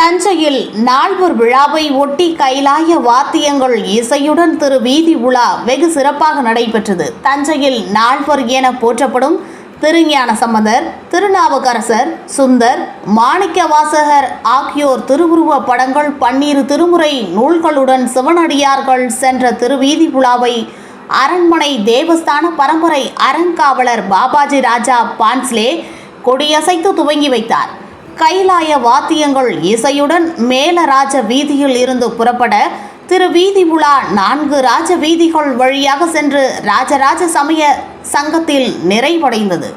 தஞ்சையில் நால்வர் விழாவை ஒட்டி கைலாய வாத்தியங்கள் இசையுடன் திரு வீதி உலா வெகு சிறப்பாக நடைபெற்றது. தஞ்சையில் நால்வர் என போற்றப்படும் திருஞான சம்பந்தர் திருநாவுக்கரசர் சுந்தர் மாணிக்கவாசகர் ஆகியோர் திருவுருவ படங்கள் பன்னீர் திருமுறை நூல்களுடன் சிவனடியார்கள் சென்ற திருவீதி உலாவை அரண்மனை தேவஸ்தான பரம்பரை அறங்காவலர் பாபாஜி ராஜா பான்ஸ்லே கொடியசைத்து துவங்கி வைத்தார். கைலாய வாத்தியங்கள் இசையுடன் மேலராஜ வீதியில் இருந்து புறப்பட திரு வீதி உலா நான்கு ராஜ வீதிகள் வழியாக சென்று ராஜராஜ சமய சங்கத்தில் நிறைவடைந்தது.